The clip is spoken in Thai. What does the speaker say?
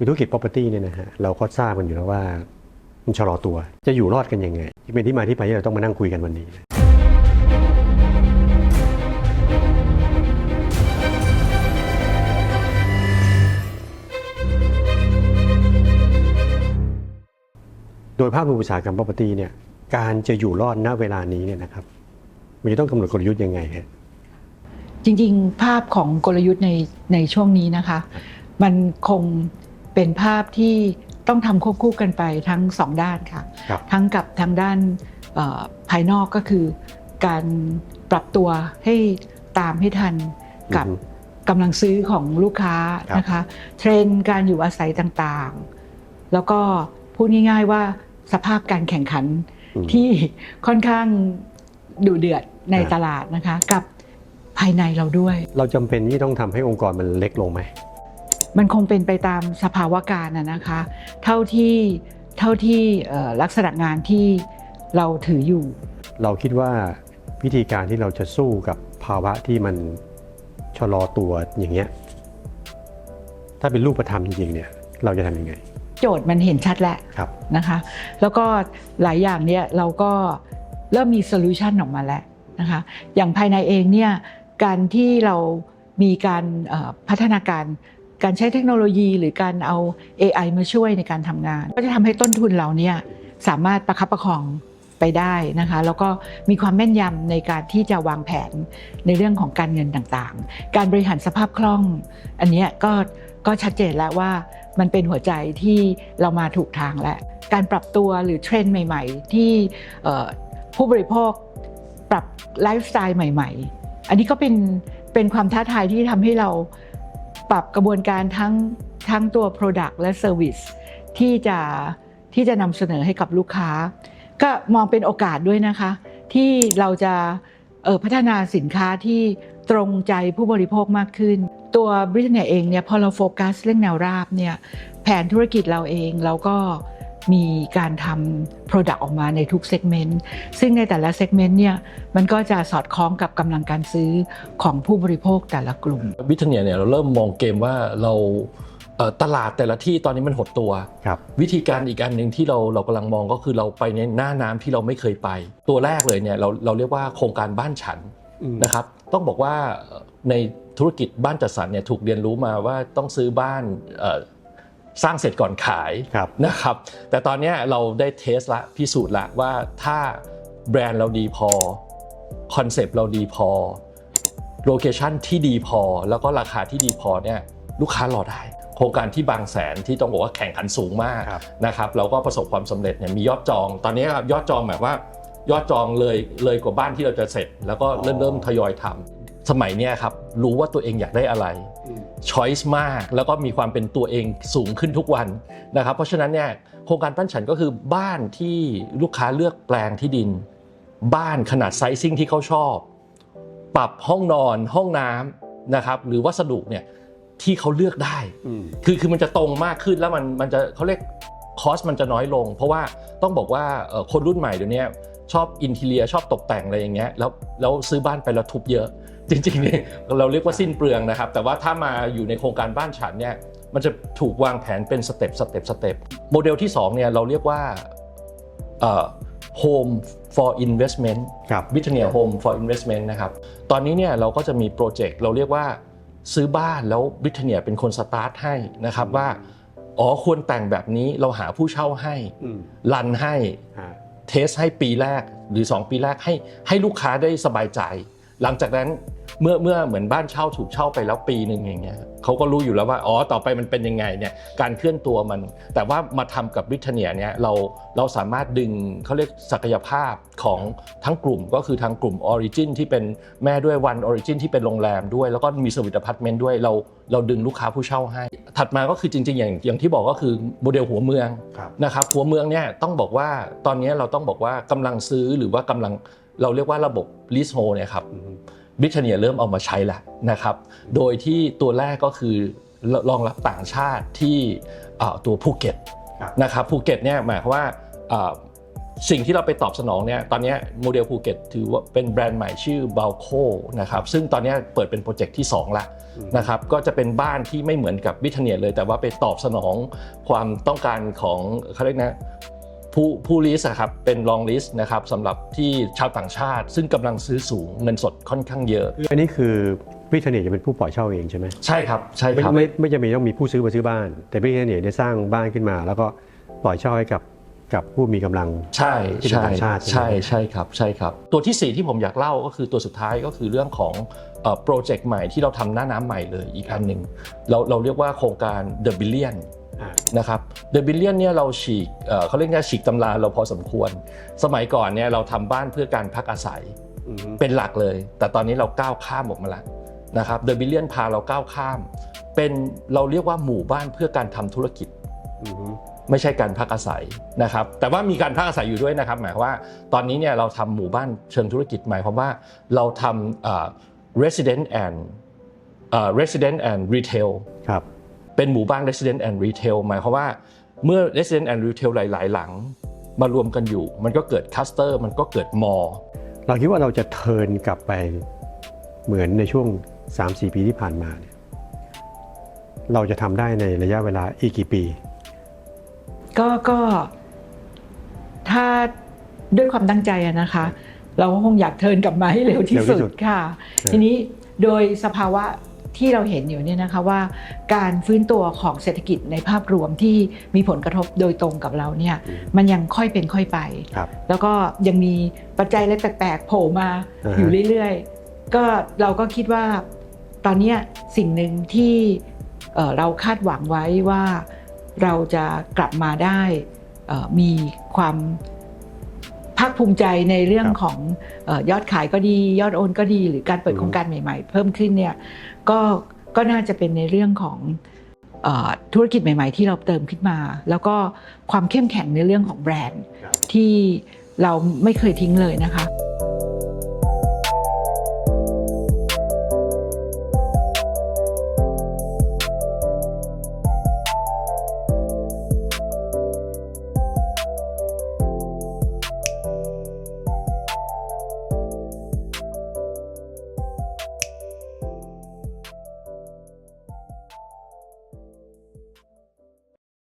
คือธุรกิจ property เนี่ยนะฮะเราก็ทราบกันอยู่แล้วว่ามันชะลอตัวจะอยู่รอดกันยังไง ที่เป็นที่มาที่ไปที่เราต้องมานั่งคุยกันวันนี้นะโดยภาพรวมอุตสาหกรรม property เนี่ยการจะอยู่รอดณเวลานี้เนี่ยนะครับมันจะต้องกำหนดกลยุทธ์ยังไงฮะ จริงๆ ภาพของกลยุทธ์ในในช่วงนี้นะคะ มันคง เป็นภาพที่ต้องทำควบคู่กันไปทั้งสองด้านค่ะ ครับทั้งกับทางด้านเอ่อภายนอกก็คือ การปรับตัวให้ตามให้ทันกับอือฮึ กำลังซื้อของลูกค้าครับนะคะ เทรนด์การอยู่อาศัยต่างๆ แล้วก็พูดง่ายๆว่าสภาพการแข่งขัน อืม ที่ค่อนข้างดุเดือดในครับ ตลาดนะคะ กับภายในเราด้วย เราจำเป็นที่ต้องทำให้องค์กรมันเล็กลงไหม มันคงเป็นไปตามสภาวะการนะนะคะ เท่าที่เท่าที่เอ่อลักษณะงานที่เราถืออยู่ เราคิดว่าวิธีการที่เราจะสู้กับภาวะที่มันชะลอตัวอย่างเงี้ยถ้าเป็นรูปธรรมจริงๆเนี่ยเราจะทำยังไง โจทย์มันเห็นชัดแล้วครับนะคะ แล้วก็หลายอย่างเนี่ยเราก็เริ่มมีโซลูชันออกมาแล้วนะคะอย่างภายในเองเนี่ยการที่เรามีการเอ่อพัฒนาการ การใช้เทคโนโลยีหรือการเอา AI มาช่วยในการทำงาน ก็จะทำให้ต้นทุนเราเนี่ยสามารถประคับประคองไปได้นะคะแล้วก็มีความแม่นยำในการที่จะวางแผนในเรื่องของการเงินต่างๆ การบริหารสภาพคล่อง อันนี้ก็ก็ชัดเจนแล้วว่ามันเป็นหัวใจที่เรามาถูกทางแล้วการปรับตัวหรือเทรนด์ใหม่ๆ ที่ผู้บริโภคปรับไลฟ์สไตล์ใหม่ ๆ อันนี้ก็เป็นเป็นความท้าทายที่ทำให้เรา ปรับกระบวนการทั้งทั้งตัว Product และ Service ที่จะที่จะนำเสนอให้กับลูกค้า ก็มองเป็นโอกาสด้วยนะคะ ที่เราจะออพัฒนาสินค้าที่ตรงใจผู้บริโภคมากขึ้น ตัวบริษัทเองเนี่ยพอเราโฟกัสเรื่องแนวราบเนี่ยแผนธุรกิจเราเองเราก็ มีการทำ Product ออกมาในทุกเซกเมนต์ซึ่งในแต่ละเซกเมนต์เนี่ยมันก็จะสอดคล้องกับกำลังการซื้อของผู้บริโภคแต่ละกลุ่ม วิทเนียเนี่ยเราเริ่มมองเกมว่าเราเอ่อตลาดแต่ละที่ตอนนี้มันหดตัวครับวิธีการอีกอันหนึ่งที่เราเรากำลังมองก็คือเราไปในหน้าน้ำที่เราไม่เคยไป ตัวแรกเลยเนี่ยเราเราเรียกว่าโครงการบ้านฉันอืมนะครับต้องบอกว่าเอ่อในธุรกิจบ้านจัดสรรเนี่ยถูกเรียนรู้มาว่าต้องซื้อบ้านเอ่อ สร้างเสร็จก่อนขายครับนะครับ แต่ตอนเนี้ยเราได้เทสละพิสูจน์ละว่าถ้าแบรนด์เราดีพอคอนเซปต์เราดีพอโลเคชันที่ดีพอ แล้วก็ราคาที่ดีพอเนี่ยลูกค้ารอได้ โครงการที่บางแสนที่ต้องบอกว่าแข่งขันสูงมากครับนะครับเราก็ประสบความสำเร็จเนี่ยมียอดจอง ตอนนี้ยอดจองแบบว่ายอดจองเลยเลยกว่าบ้านที่เราจะเสร็จ แล้วก็เริ่มอ๋อเริ่มทยอยทำ สมัยเนี้ยครับรู้ว่าตัวเองอยากได้อะไรช้อยส์มากแล้วก็มีความเป็นตัวเองสูงขึ้นทุกวันนะครับ เพราะฉะนั้นเนี่ยโครงการปั้นฉันก็คือบ้านที่ลูกค้าเลือกแปลงที่ดิน บ้านขนาดไซซิ่งที่เขาชอบ ปรับห้องนอนห้องน้ำนะครับหรือวัสดุเนี่ยที่เขาเลือกได้อืมคือคือมันจะตรงมากขึ้นแล้วมันมันจะเขาเรียกคอสมันจะน้อยลง เพราะว่าต้องบอกว่าเอ่อคนรุ่นใหม่เดี๋ยวนี้ ชอบอินทีเลียชอบตกแต่งอะไรอย่างเงี้ยแล้วแล้วซื้อบ้านไปแล้วทุบเยอะ จริงๆเนี่ยเราเรียกว่าสิ้นเปลืองนะครับ แต่ว่าถ้ามาอยู่ในโครงการบ้านฉันเนี่ยมันจะถูกวางแผนเป็นสเต็ปสเต็ปสเต็ปโมเดลที่2เนี่ยเราเรียกว่าเอ่อ home for investment ครับวิทเนียโฮม for investment นะครับ ตอนนี้เนี่ยเราก็จะมีโปรเจกต์เราเรียกว่าซื้อบ้านแล้ววิทเนียเป็นคนสตาร์ทให้นะครับว่า อ๋อควรแต่งแบบนี้เราหาผู้เช่าให้อืมรันให้ฮะ เทสให้ปีแรกหรือ 2 ปีแรกให้ให้ลูกค้าได้สบายใจ หลังจากนั้นเมื่อเมื่อเหมือนบ้านเช่าถูกเช่าไปแล้วปีหนึ่งอย่างเงี้ย เขาก็รู้อยู่แล้วว่าอ๋อต่อไปมันเป็นยังไงเนี่ยการเคลื่อนตัวมัน แต่ว่ามาทำกับริทเนียเนี่ยเราเราสามารถดึงเขาเรียกศักยภาพของทั้งกลุ่มก็คือทางกลุ่ม Origin ที่เป็นแม่ด้วยวัน Origin ที่เป็นโรงแรมด้วย แล้วก็มีสวิตอพาร์ตเมนต์ด้วยเราเราดึงลูกค้าผู้เช่าให้ ถัดมาก็คือจริงๆ อย่างอย่างที่บอกก็คือโมเดลหัวเมืองครับนะครับหัวเมืองเนี่ยต้องบอกว่าตอนนี้เราต้องบอกว่ากำลังซื้อหรือว่ากำลังเราเรียกว่าระบบ leasehold เนี่ยครับอืม บิทเนียเริ่มเอามาใช้แล้วนะครับ โดยที่ตัวแรกก็คือรองรับต่างชาติที่เอ่อตัวภูเก็ตครับนะครับภูเก็ตเนี่ยหมายความว่าเอ่อสิ่งที่เราไปตอบสนองเนี่ยตอนเนี้ยโมเดลภูเก็ตถือว่าเป็นแบรนด์ใหม่ชื่อ b a l c o นะครับซึ่งตอนเนี้ยเปิดเป็นโปรเจกต์ที่ 2 ละนะครับก็จะเป็นบ้านที่ไม่เหมือนกับบิทเนียเลย แต่ว่าไปตอบสนองความต้องการของเขาเรียกนะ ผู้ผู้ลิสครับเป็นลองลิสนะครับสำหรับที่ชาวต่างชาติ ซึ่งกำลังซื้อสูงเงินสดค่อนข้างเยอะ อันนี้คือวิทเนียจะเป็นผู้ปล่อยเช่าเองใช่ไหมใช่ครับใช่ไม่ครับไม่ไม่จำเป็นต้องมีผู้ซื้อมาซื้อบ้าน แต่วิทเนียเนี่ยสร้างบ้านขึ้นมา แล้วก็ปล่อยเช่าให้กับกับผู้มีกำลังใช่ที่เป็นใช่ต่างชาติใช่ใช่ไหมใช่ครับใช่ครับ ตัวที่ 4 ที่ผมอยากเล่าก็คือตัวสุดท้ายก็คือเรื่องของโปรเจกต์ใหม่ที่เราทำหน้าน้ำใหม่เลยอีกอันหนึ่งเราเราเรียกว่าโครงการ The Billion อ่า นะครับ The Billion เนี่ยเราฉีกเอ่อเขาเรียกว่าฉีกตำราเราพอสมควร สมัยก่อนเนี่ยเราทำบ้านเพื่อการพักอาศัยอืมเป็นหลักเลย แต่ตอนนี้เราก้าวข้ามออกมาแล้วนะครับ The Billion พาเราก้าวข้าม เป็นเราเรียกว่าหมู่บ้านเพื่อการทำธุรกิจอืมไม่ใช่การพักอาศัยนะครับ แต่ว่ามีการพักอาศัยอยู่ด้วยนะครับ หมายความว่าตอนนี้เนี่ยเราทำหมู่บ้านเชิงธุรกิจหมายความว่าเราทำเอ่อ resident and เอ่อ resident and retail ครับ เป็นหมู่บ้าน resident and retail หมายความว่าเมื่อ resident and retail หลาย ๆ หลังมารวมกันอยู่ มันก็เกิด cluster มันก็เกิดมอเราคิดว่าเราจะเทิร์นกลับไปเหมือนในช่วง 3-4 ปีที่ผ่านมาเนี่ยเราจะทำได้ในระยะเวลาอีกกี่ปี ก็ก็ถ้าด้วยความตั้งใจอะนะคะ เราก็คงอยากเทิร์นกลับมาให้เร็วที่เร็วที่สุสุดดค่ะครับทีนี้โดยสภาวะ ที่เราเห็นอยู่เนี่ยนะคะว่าการฟื้นตัวของเศรษฐกิจในภาพรวมที่มีผลกระทบโดยตรงกับเราเนี่ยมันยังค่อยเป็นค่อยไปครับแล้วก็ยังมีปัจจัยอะไรแปลกๆโผล่มาอ่าฮะอยู่เรื่อยๆ ก็เราก็คิดว่าตอนเนี้ยสิ่งหนึ่งที่เอ่อเราคาดหวังไว้ว่าเราจะกลับมาได้เอ่อมีความ ภาคภูมิใจในเรื่องครับของเออยอดขายก็ดี ยอดโอนก็ดี หรือการเปิดอืมโครงการใหม่ ๆ เพิ่มขึ้นเนี่ยก็ก็น่าจะเป็นในเรื่องของเออธุรกิจใหม่ ๆ ที่เราเติมขึ้นมา แล้วก็ความเข้มแข็งในเรื่องของแบรนด์ครับที่เราไม่เคยทิ้งเลยนะคะ